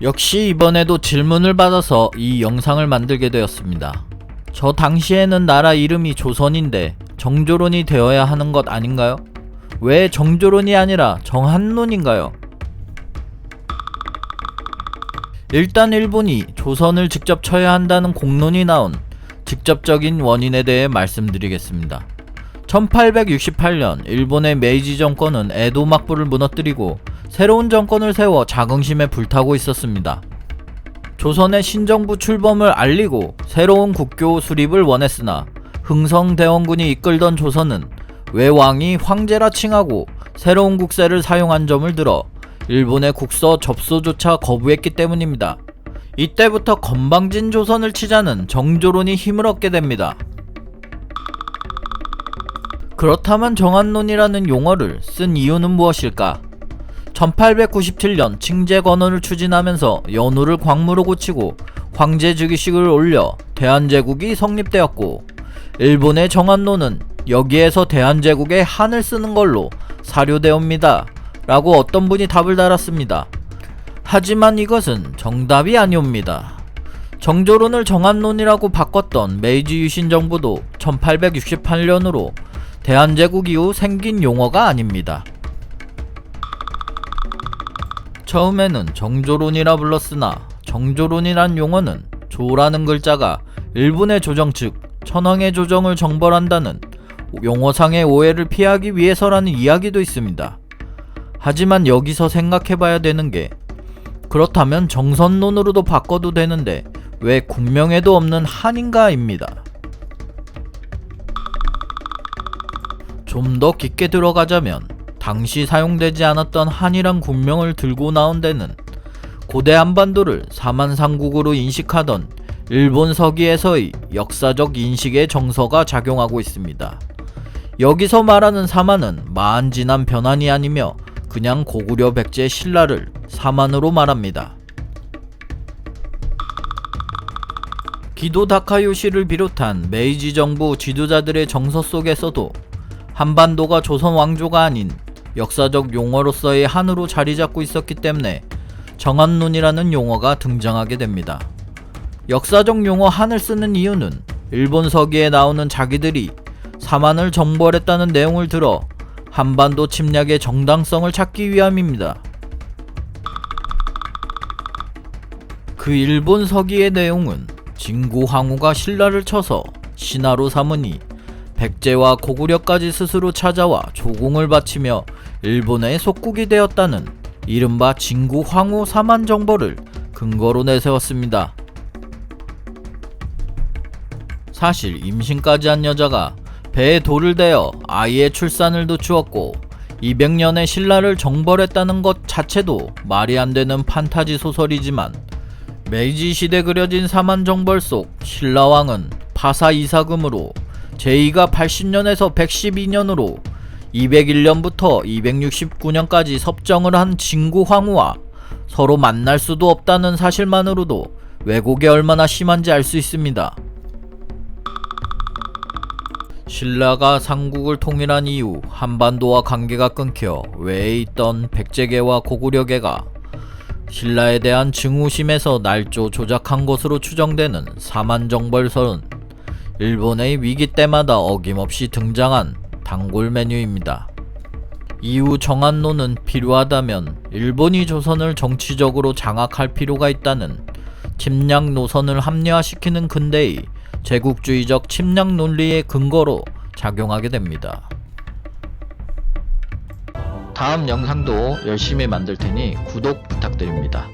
역시 이번에도 질문을 받아서 이 영상을 만들게 되었습니다. 저 당시에는 나라 이름이 조선인데 정조론이 되어야 하는 것 아닌가요? 왜 정조론이 아니라 정한론인가요? 일단 일본이 조선을 직접 쳐야 한다는 공론이 나온 직접적인 원인에 대해 말씀드리겠습니다. 1868년 일본의 메이지 정권은 에도 막부를 무너뜨리고 새로운 정권을 세워 자긍심에 불타고 있었습니다. 조선의 신정부 출범을 알리고 새로운 국교 수립을 원했으나 흥성대원군이 이끌던 조선은 외왕이 황제라 칭하고 새로운 국세를 사용한 점을 들어 일본의 국서 접수조차 거부했기 때문입니다. 이때부터 건방진 조선을 치자는 정조론이 힘을 얻게 됩니다. 그렇다면 정한론이라는 용어를 쓴 이유는 무엇일까? 1897년 칭제건원을 추진하면서 연호를 광무로 고치고 황제 즉위식을 올려 대한제국이 성립되었고 일본의 정한론은 여기에서 대한제국의 한을 쓰는 걸로 사료되옵니다. 라고 어떤 분이 답을 달았습니다. 하지만 이것은 정답이 아니옵니다. 정조론을 정한론이라고 바꿨던 메이지 유신 정부도 1868년으로 대한제국 이후 생긴 용어가 아닙니다. 처음에는 정조론이라 불렀으나 정조론이란 용어는 조라는 글자가 일본의 조정 즉 천황의 조정을 정벌한다는 용어상의 오해를 피하기 위해서라는 이야기도 있습니다. 하지만 여기서 생각해봐야 되는 게 그렇다면 정선론으로도 바꿔도 되는데 왜 국명에도 없는 한인가입니다. 좀 더 깊게 들어가자면 당시 사용되지 않았던 한이란 국명을 들고 나온 데는 고대 한반도를 사만상국으로 인식하던 일본 서기에서의 역사적 인식의 정서가 작용하고 있습니다. 여기서 말하는 사만은 지난 변환이 아니며 그냥 고구려 백제 신라를 사만으로 말합니다. 기도 다카요시를 비롯한 메이지 정부 지도자들의 정서 속에서도 한반도가 조선 왕조가 아닌 역사적 용어로서의 한으로 자리 잡고 있었기 때문에 정한론이라는 용어가 등장하게 됩니다. 역사적 용어 한을 쓰는 이유는 일본 서기에 나오는 자기들이 사만을 정벌했다는 내용을 들어 한반도 침략의 정당성을 찾기 위함입니다. 그 일본 서기의 내용은 진구 황후가 신라를 쳐서 신하로 삼으니 백제와 고구려까지 스스로 찾아와 조공을 바치며 일본의 속국이 되었다는 이른바 진구 황후 사만 정벌을 근거로 내세웠습니다. 사실 임신까지 한 여자가 배에 돌을 대어 아이의 출산을 늦추었고 200년의 신라를 정벌했다는 것 자체도 말이 안 되는 판타지 소설이지만 메이지 시대 그려진 사만 정벌 속 신라왕은 파사 이사금으로 제2가 80년에서 112년으로 201년부터 269년까지 섭정을 한 진구 황후와 서로 만날 수도 없다는 사실만으로도 왜곡이 얼마나 심한지 알 수 있습니다. 신라가 삼국을 통일한 이후 한반도와 관계가 끊겨 외에 있던 백제계와 고구려계가 신라에 대한 증오심에서 날조 조작한 것으로 추정되는 사만정벌설은 일본의 위기 때마다 어김없이 등장한 단골 메뉴입니다. 이후 정한론은 필요하다면 일본이 조선을 정치적으로 장악할 필요가 있다는 침략 노선을 합리화시키는 근대의 제국주의적 침략 논리의 근거로 작용하게 됩니다. 다음 영상도 열심히 만들 테니 구독 부탁드립니다.